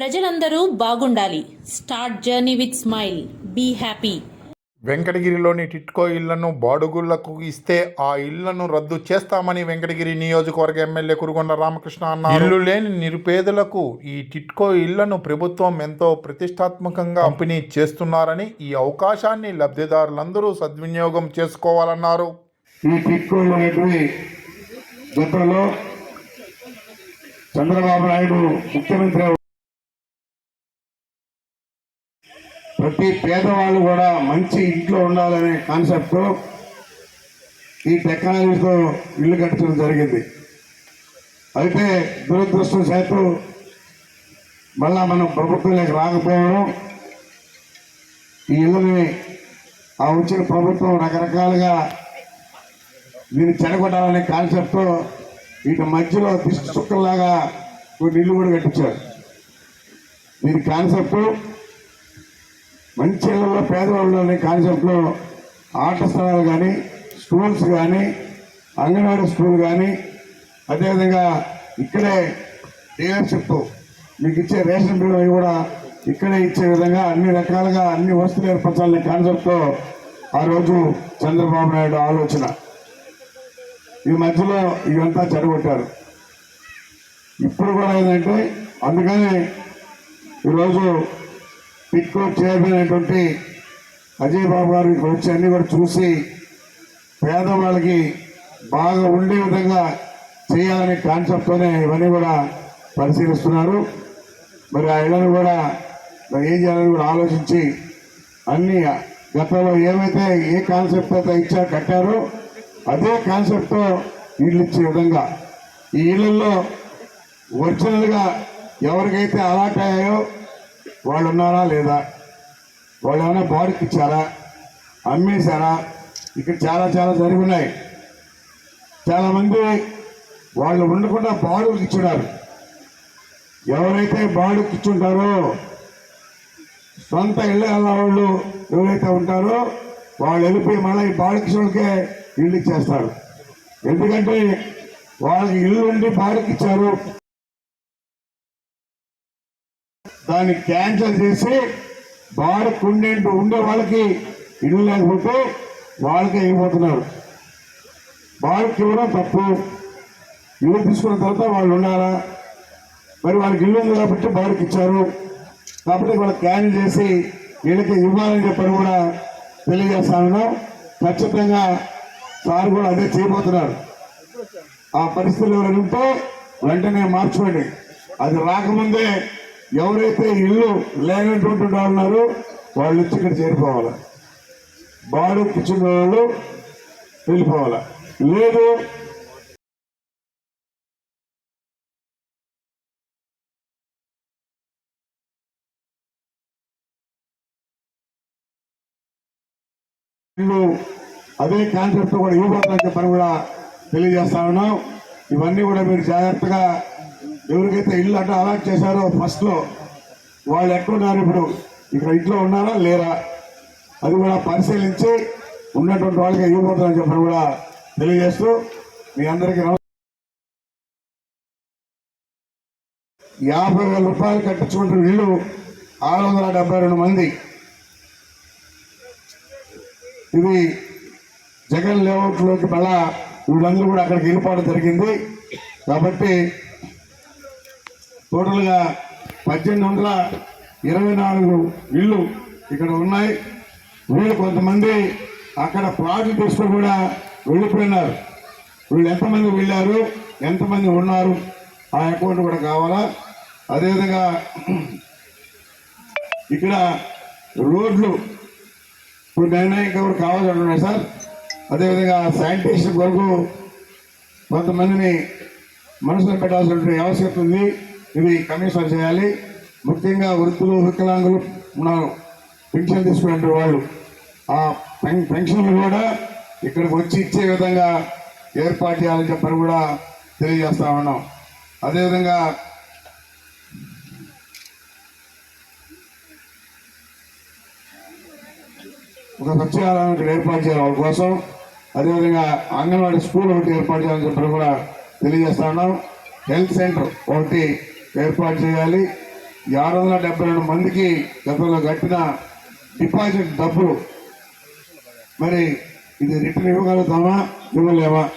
ప్రజలందరూ బాగుండాలి. Start journey with smile. Be happy. వెంకటగిరిలోని TIDCO ఇళ్ళను బాడుగుళ్ళకు ఇస్తే ఆ ఇళ్ళను రద్దు చేస్తామని వెంకటగిరి నియోజకవర్గ ఎమ్మెల్యే కురుగొండ రామకృష్ణ అన్నారు. ఇల్లు లేని నిరుపేదలకు ఈ టిట్కో ఇళ్ళను ప్రభుత్వం ఎంతో ప్రతిష్టాత్మకంగా పంపిణీ చేస్తున్నారని ఈ అవకాశాన్ని లబ్ధిదారులందరూ సద్వినియోగం చేసుకోవాలన్నారు. ఈ గతంలో చంద్రబాబు నాయుడు ముఖ్యమంత్రి ప్రతి పేదవాళ్ళు కూడా మంచి ఇంట్లో ఉండాలనే కాన్సెప్ట్ ఈ టెక్నాలజీతో ఇల్లు కట్టడం జరిగింది. అయితే దురదృష్టం శాతం మళ్ళా మనం ప్రభుత్వంలోకి రాకపోవడం ఈ ఇళ్ళని ఆ వచ్చిన ప్రభుత్వం రకరకాలుగా దీన్ని చెడగొట్టాలనే కాన్సెప్ట్తో వీటి మధ్యలో దిష్టి చుక్కల్లాగా కొన్ని ఇల్లు కూడా కట్టించారు. దీని కాన్సెప్ట్ మంచి ఇళ్ళలో పేదవాళ్ళు అనే కాన్సెప్ట్లో ఆట స్థలాలు కానీ స్కూల్స్ కానీ అంగన్వాడీ స్కూల్ కానీ అదేవిధంగా ఇక్కడే డీలర్షిప్ మీకు ఇచ్చే రేషన్ బిల్లు అవి కూడా ఇక్కడే ఇచ్చే విధంగా అన్ని రకాలుగా అన్ని వస్తువులు ఏర్పరచాలనే కాన్సెప్ట్తో ఆ రోజు చంద్రబాబు నాయుడు ఆలోచన. ఈ మధ్యలో ఇవంతా చెడగొట్టారు. ఇప్పుడు కూడా ఏంటంటే అందుకని ఈరోజు పిట్కో చైర్మన్ అయినటువంటి అజయ్ బాబు గారు ఇక్కడ వచ్చి అన్ని కూడా చూసి పేదవాళ్ళకి బాగా ఉండే విధంగా చేయాలనే కాన్సెప్ట్తోనే ఇవన్నీ కూడా పరిశీలిస్తున్నారు. మరి ఆ ఇళ్ళను కూడా మరి ఏం చేయాలని కూడా ఆలోచించి అన్ని గతంలో ఏమైతే ఏ కాన్సెప్ట్ అయితే ఇచ్చా కట్టారో అదే కాన్సెప్ట్తో ఇళ్ళు ఇచ్చే విధంగా. ఈ ఇళ్ళల్లో ఒరిజినల్గా ఎవరికైతే అలాట్ అయ్యాయో వాళ్ళు ఉన్నారా లేదా? వాళ్ళు ఏమైనా బాడీకి ఇచ్చారా? అమ్మేశారా? ఇక్కడ చాలా చాలా జరిగి ఉన్నాయి చాలామంది వాళ్ళు ఉండకుండా బాడుకు ఇచ్చున్నారు. ఎవరైతే బాడుకు ఇచ్చుంటారో సొంత ఇళ్ళ వాళ్ళు ఎవరైతే ఉంటారో వాళ్ళు వెళ్ళిపోయి మళ్ళీ ఈ బాడుకిచ్చోళ్ళకే ఇల్లు ఇచ్చేస్తారు. ఎందుకంటే వాళ్ళకి ఇల్లు ఉండి బాడుకి దాన్ని క్యాన్సిల్ చేసి భారీ ఉండే ఉండే వాళ్ళకి ఇల్లు లేకపోతే వాళ్ళకే అయిపోతున్నారు. వాళ్ళకి ఇవ్వడం తప్పు. ఇల్లు తీసుకున్న తర్వాత వాళ్ళు ఉండాలా? మరి వాళ్ళకి ఇల్లు ఉంది కాబట్టి బారికి ఇచ్చారు. కాబట్టి వాళ్ళు క్యాన్సిల్ చేసి వీళ్ళకి ఇవ్వాలని చెప్పని కూడా తెలియజేస్తాను. ఖచ్చితంగా సార్ కూడా అదే చేయబోతున్నారు. ఆ పరిస్థితులు ఎవరైనా ఉంటే వెంటనే మార్చుకోండి. అది రాకముందే ఎవరైతే ఇల్లు లేనటువంటి వాళ్ళు ఉన్నారో వాళ్ళు వచ్చి ఇక్కడ చేరిపోవాలి. బాడు కిచెన్ వాళ్ళు వెళ్ళిపోవాలి. లేదు. అదే కాన్సెప్ట్ కూడా ఇవ్వబోతుందని చెప్పని కూడా తెలియజేస్తా ఉన్నాం. ఇవన్నీ కూడా మీరు జాగ్రత్తగా ఎవరికైతే ఇల్లు అంటే అలాట్ చేశారో ఫస్ట్లో వాళ్ళు ఎక్కడున్నారు ఇప్పుడు? ఇక్కడ ఇంట్లో ఉన్నారా? లేరా? అది కూడా పరిశీలించి ఉన్నటువంటి వాళ్ళకి ఇవ్వబోతుందని చెప్పని కూడా తెలియజేస్తూ మీ అందరికీ యాభై వేల రూపాయలు కట్టించుకుంటున్న ఇల్లు ఆరు వందల డెబ్బై రెండు మంది. ఇది జగన్ లేఅవుట్లోకి మళ్ళా వీళ్ళందరూ కూడా అక్కడికి వెళ్ళిపోవడం జరిగింది. కాబట్టి టోటల్గా పద్దెనిమిది వందల ఇరవై నాలుగు ఇళ్ళు ఇక్కడ ఉన్నాయి. వీళ్ళు కొంతమంది అక్కడ ప్లాట్లు తీసుకొని కూడా వెళ్ళిపోయినారు. వీళ్ళు ఎంతమంది వెళ్ళారు ఎంతమంది ఉన్నారు ఆ అకౌంట్ కూడా కావాలా? అదేవిధంగా ఇక్కడ రోడ్లు ఇప్పుడు నిర్ణయం కూడా కావాలంటున్నాయి సార్? అదేవిధంగా శానిటేషన్ కొరకు కొంతమందిని మనసులో పెట్టాల్సిన ఆవశ్యకత ఉంది. ఇవి కమిషన్ చేయాలి. ముఖ్యంగా వృద్ధులు వికలాంగులు ఉన్నారు. పెన్షన్ తీసుకునే వాళ్ళు. ఆ పెన్ పెన్షన్లు కూడా ఇక్కడికి వచ్చి ఇచ్చే విధంగా ఏర్పాటు చేయాలని చెప్పని కూడా తెలియజేస్తా ఉన్నాం. అదేవిధంగా ఒక సచివాలయం ఇక్కడ ఏర్పాటు చేయాలి వాళ్ళ కోసం. అదేవిధంగా అంగన్వాడీ స్కూల్ ఒకటి ఏర్పాటు చేయాలని చెప్పని కూడా తెలియజేస్తా ఉన్నాం. హెల్త్ సెంటర్ ఒకటి ఏర్పాటు చేయాలి. ఆరు వందల డెబ్బై రెండు మందికి గతంలో కట్టిన డిపాజిట్ డబ్బులు. మరి ఇది రిటర్న్ ఇవ్వగలుగుతామా? ఇవ్వలేమా?